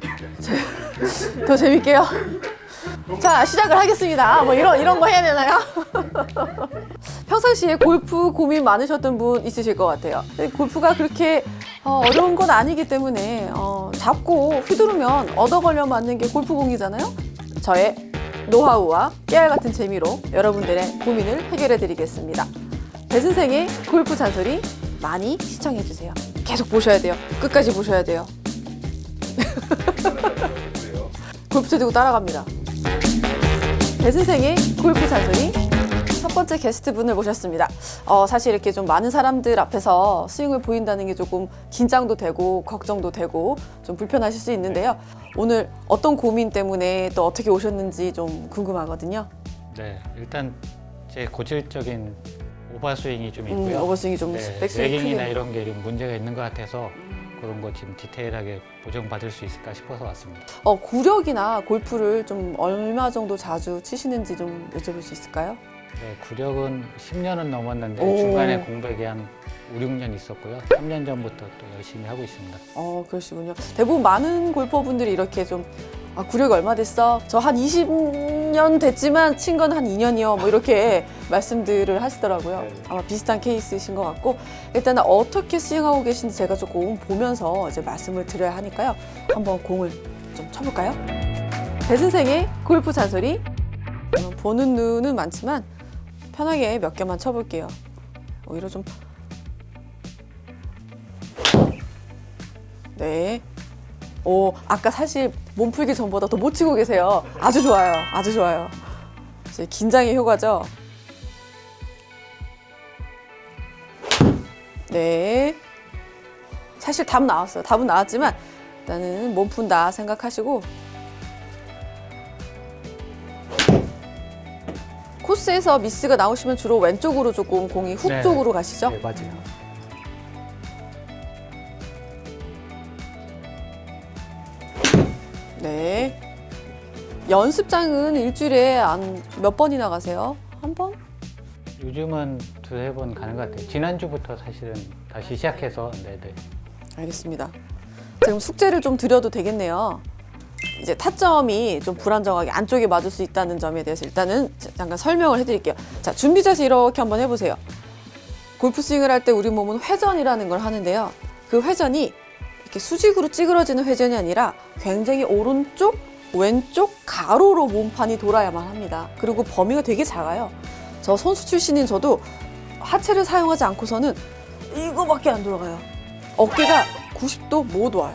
재밌게. 더 재밌게요. 자 시작을 하겠습니다. 뭐 이런 이런 거 해야 되나요? 평상시에 골프 고민 많으셨던 분 있으실 것 같아요. 골프가 그렇게 어, 어려운 건 아니기 때문에 어, 잡고 휘두르면 얻어 걸려 맞는 게 골프공이잖아요. 저의 노하우와 깨알 같은 재미로 여러분들의 고민을 해결해 드리겠습니다. 배선생의 골프 잔소리 많이 시청해 주세요. 계속 보셔야 돼요. 끝까지 보셔야 돼요. 골프채 들고 따라갑니다. 배선생의 골프 잔소리 첫 번째 게스트 분을 모셨습니다. 어, 사실 이렇게 좀 많은 사람들 앞에서 스윙을 보인다는 게 조금 긴장도 되고 걱정도 되고 좀 불편하실 수 있는데요. 오늘 어떤 고민 때문에 또 어떻게 오셨는지 좀 궁금하거든요. 네, 일단 제 고질적인 오버스윙이 좀 음, 있고요. 오버스윙이 좀 네, 백스윙이 레깅이나 크게. 이런 게 좀 문제가 있는 것 같아서 그런 거 지금 디테일하게 보정받을 수 있을까 싶어서 왔습니다. 어, 구력이나 골프를 좀 얼마 정도 자주 치시는지 좀 여쭤볼 수 있을까요? 네, 구력은 10년은 넘었는데 오. 중간에 공백이 한 5, 6년 있었고요. 3년 전부터 또 열심히 하고 있습니다. 어, 그러시군요. 대부분 많은 골퍼분들이 이렇게 좀 아, 구력이 얼마 됐어? 저 한 20 년 됐지만 친 건 한 2년이요. 뭐 이렇게 말씀들을 하시더라고요. 네. 아마 비슷한 케이스이신 것 같고 일단은 어떻게 스윙하고 계신지 제가 조금 보면서 이제 말씀을 드려야 하니까요. 한번 공을 좀 쳐볼까요? 배선생의 골프 잔소리 어, 보는 눈은 많지만 편하게 몇 개만 쳐볼게요. 오히려 좀 네. 오, 아까 사실 몸풀기 전보다 더 못 치고 계세요. 아주 좋아요. 아주 좋아요. 이제 긴장의 효과죠. 네. 사실 답 나왔어요. 답은 나왔지만 일단은 몸 푼다 생각하시고 코스에서 미스가 나오시면 주로 왼쪽으로 조금 공이 훅 네. 쪽으로 가시죠? 네, 맞아요. 연습장은 일주일에 한 몇 번이나 가세요? 한 번? 요즘은 두세 번 가는 것 같아요. 지난주부터 사실은 다시 시작해서 네, 네. 알겠습니다. 지금 숙제를 좀 드려도 되겠네요. 이제 타점이 좀 불안정하게 안쪽에 맞을 수 있다는 점에 대해서 일단은 잠깐 설명을 해드릴게요. 자, 준비 자세 이렇게 한번 해보세요. 골프 스윙을 할 때 우리 몸은 회전이라는 걸 하는데요. 그 회전이 이렇게 수직으로 찌그러지는 회전이 아니라 굉장히 오른쪽, 왼쪽 가로로 몸판이 돌아야만 합니다. 그리고 범위가 되게 작아요. 저 선수 출신인 저도 하체를 사용하지 않고서는 이거밖에 안 돌아가요. 어깨가 90도 못 와요.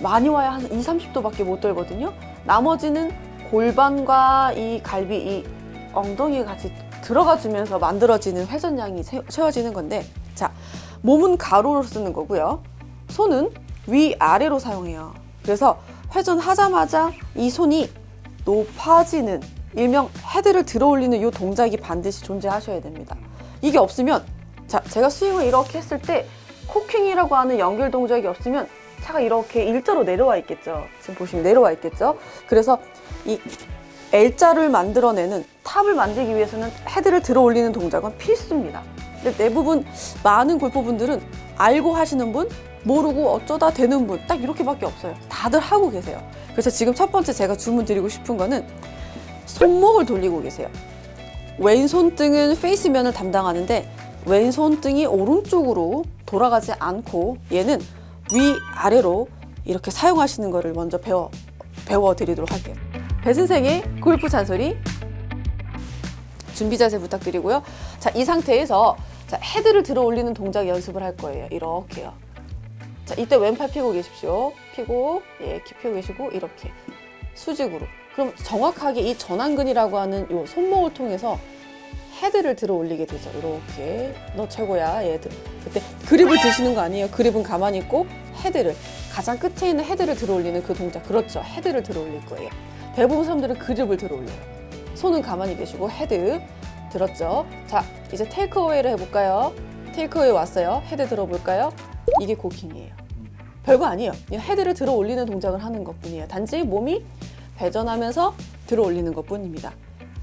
많이 와야 한 2, 30도밖에 못 돌거든요. 나머지는 골반과 이 갈비, 이 엉덩이가 같이 들어가 주면서 만들어지는 회전량이 세- 채워지는 건데, 자, 몸은 가로로 쓰는 거고요. 손은 위, 아래로 사용해요. 그래서 회전하자마자 이 손이 높아지는 일명 헤드를 들어 올리는 이 동작이 반드시 존재하셔야 됩니다. 이게 없으면 자 제가 스윙을 이렇게 했을 때 코킹이라고 하는 연결 동작이 없으면 차가 이렇게 일자로 내려와 있겠죠. 지금 보시면 내려와 있겠죠. 그래서 이 L자를 만들어내는 탑을 만들기 위해서는 헤드를 들어 올리는 동작은 필수입니다. 근데 대부분 많은 골퍼분들은 알고 하시는 분, 모르고 어쩌다 되는 분, 딱 이렇게밖에 없어요. 다들 하고 계세요. 그래서 지금 첫 번째 제가 주문 드리고 싶은 거는 손목을 돌리고 계세요. 왼손등은 페이스면을 담당하는데 왼손등이 오른쪽으로 돌아가지 않고 얘는 위 아래로 이렇게 사용하시는 거를 먼저 배워 배워 드리도록 할게요. 배선생의 골프 잔소리 준비 자세 부탁드리고요. 자, 이 상태에서 자, 헤드를 들어 올리는 동작 연습을 할 거예요. 이렇게요. 자, 이때 왼팔 펴고 계십시오. 펴고 예, 펴고 계시고 이렇게 수직으로. 그럼 정확하게 이 전완근이라고 하는 요 손목을 통해서 헤드를 들어 올리게 되죠. 이렇게 너 최고야. 얘 그때 그립을 드시는 거 아니에요. 그립은 가만히 있고 헤드를 가장 끝에 있는 헤드를 들어 올리는 그 동작 그렇죠. 헤드를 들어 올릴 거예요. 대부분 사람들은 그립을 들어 올려요. 손은 가만히 계시고 헤드 들었죠. 자 이제 테이크어웨이를 해볼까요? 테이크어웨이 왔어요. 헤드 들어볼까요? 이게 고킹이에요. 별거 아니에요. 그냥 헤드를 들어 올리는 동작을 하는 것 뿐이에요. 단지 몸이 회전하면서 들어 올리는 것 뿐입니다.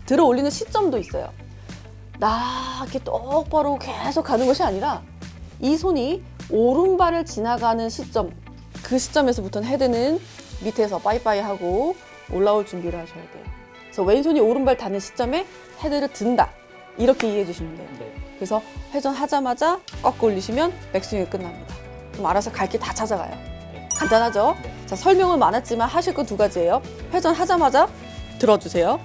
들어 올리는 시점도 있어요. 나 이렇게 똑바로 계속 가는 것이 아니라 이 손이 오른발을 지나가는 시점 그 시점에서부터는 헤드는 밑에서 빠이빠이 하고 올라올 준비를 하셔야 돼요. 그래서 왼손이 오른발 닿는 시점에 헤드를 든다. 이렇게 이해해 주시면 돼요. 네. 그래서 회전하자마자 꺾어 올리시면 백스윙이 끝납니다. 그럼 알아서 갈 길 다 찾아가요. 간단하죠? 네. 자, 설명은 많았지만 하실 건 두 가지예요. 회전하자마자 들어주세요.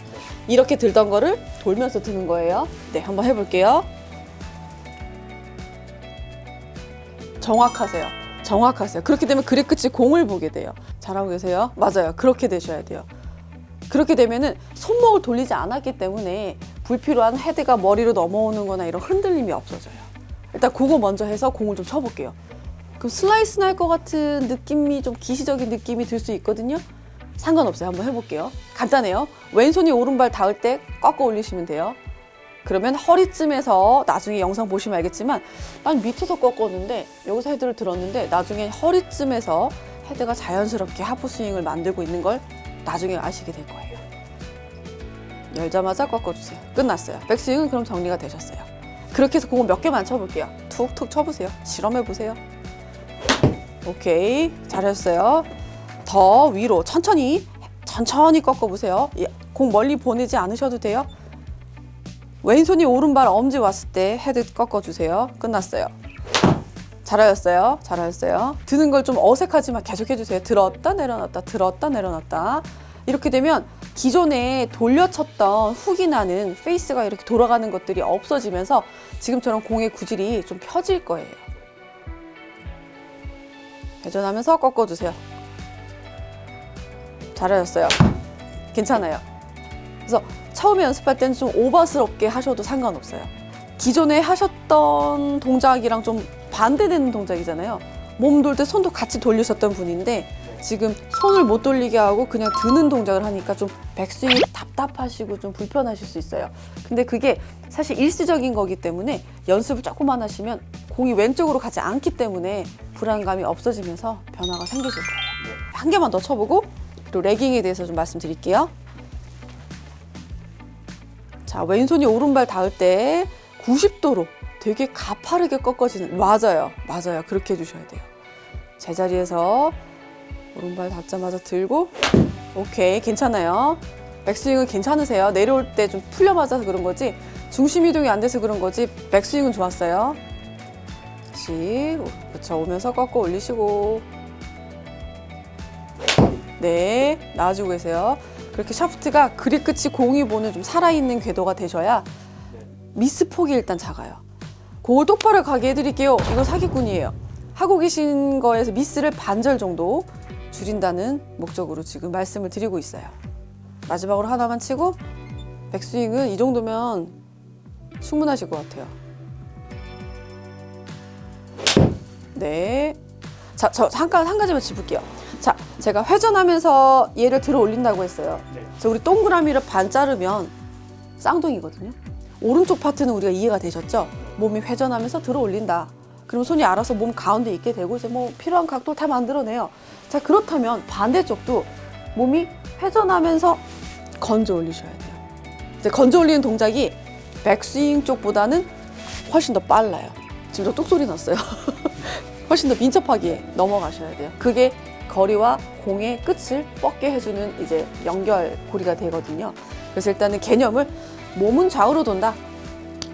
이렇게 들던 거를 돌면서 드는 거예요. 네, 한번 해볼게요. 정확하세요. 정확하세요. 그렇게 되면 그립 끝이 공을 보게 돼요. 잘하고 계세요? 맞아요. 그렇게 되셔야 돼요. 그렇게 되면은 손목을 돌리지 않았기 때문에 불필요한 헤드가 머리로 넘어오는 거나 이런 흔들림이 없어져요. 일단 그거 먼저 해서 공을 좀 쳐볼게요. 그럼 슬라이스 날 것 같은 느낌이 좀 기시적인 느낌이 들 수 있거든요. 상관없어요. 한번 해볼게요. 간단해요. 왼손이 오른발 닿을 때 꺾어 올리시면 돼요. 그러면 허리쯤에서 나중에 영상 보시면 알겠지만 난 밑에서 꺾었는데 여기서 헤드를 들었는데 나중에 허리쯤에서 헤드가 자연스럽게 하프 스윙을 만들고 있는 걸 나중에 아시게 될 거예요. 열자마자 꺾어주세요. 끝났어요. 백스윙은 그럼 정리가 되셨어요. 그렇게 해서 공을 몇 개만 쳐볼게요. 툭툭 쳐보세요. 실험해보세요. 오케이. 잘했어요. 더 위로 천천히, 천천히 꺾어보세요. 예, 공 멀리 보내지 않으셔도 돼요. 왼손이 오른발 엄지 왔을 때 헤드 꺾어주세요. 끝났어요. 잘하셨어요. 잘하셨어요. 드는 걸 좀 어색하지만 계속 해주세요. 들었다 내려놨다 들었다 내려놨다. 이렇게 되면 기존에 돌려쳤던 훅이 나는 페이스가 이렇게 돌아가는 것들이 없어지면서 지금처럼 공의 구질이 좀 펴질 거예요. 회전하면서 꺾어주세요. 잘하셨어요. 괜찮아요. 그래서 처음에 연습할 때는 좀 오버스럽게 하셔도 상관없어요. 기존에 하셨던 동작이랑 좀 반대되는 동작이잖아요. 몸 돌 때 손도 같이 돌리셨던 분인데 지금 손을 못 돌리게 하고 그냥 드는 동작을 하니까 좀 백스윙이 답답하시고 좀 불편하실 수 있어요. 근데 그게 사실 일시적인 거기 때문에 연습을 조금만 하시면 공이 왼쪽으로 가지 않기 때문에 불안감이 없어지면서 변화가 생기실 거예요. 한 개만 더 쳐보고 그리고 레깅에 대해서 좀 말씀드릴게요. 자, 왼손이 오른발 닿을 때 90도로 되게 가파르게 꺾어지는 맞아요. 맞아요. 그렇게 해 주셔야 돼요. 제자리에서 오른발 닿자마자 들고 오케이. 괜찮아요. 백스윙은 괜찮으세요. 내려올 때 좀 풀려 맞아서 그런 거지. 중심 이동이 안 돼서 그런 거지. 백스윙은 좋았어요. 다시 그렇죠. 오면서 꺾어 올리시고 네, 나와주고 계세요. 그렇게 샤프트가 그립 끝이 공이 보는 좀 살아있는 궤도가 되셔야 미스 폭이 일단 작아요. 그걸 똑바로 가게 해드릴게요. 이건 사기꾼이에요. 하고 계신 거에서 미스를 반절 정도 줄인다는 목적으로 지금 말씀을 드리고 있어요. 마지막으로 하나만 치고 백스윙은 이 정도면 충분하실 것 같아요. 네. 자, 저 잠깐 한 가지만 짚을게요. 자, 제가 회전하면서 얘를 들어 올린다고 했어요. 네. 그래서 우리 동그라미를 반 자르면 쌍둥이거든요. 오른쪽 파트는 우리가 이해가 되셨죠? 몸이 회전하면서 들어 올린다. 그럼 손이 알아서 몸 가운데 있게 되고 이제 뭐 필요한 각도를 다 만들어내요. 자, 그렇다면 반대쪽도 몸이 회전하면서 건져 올리셔야 돼요. 이제 건져 올리는 동작이 백스윙 쪽보다는 훨씬 더 빨라요. 지금 저 뚝소리 났어요. 훨씬 더 민첩하게 넘어가셔야 돼요. 그게 거리와 공의 끝을 뻗게 해주는 이제 연결 고리가 되거든요. 그래서 일단은 개념을 몸은 좌우로 돈다.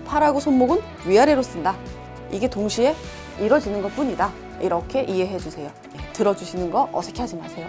팔하고 손목은 위아래로 쓴다. 이게 동시에 이루어지는 것 뿐이다. 이렇게 이해해 주세요. 예, 들어주시는 거 어색해 하지 마세요.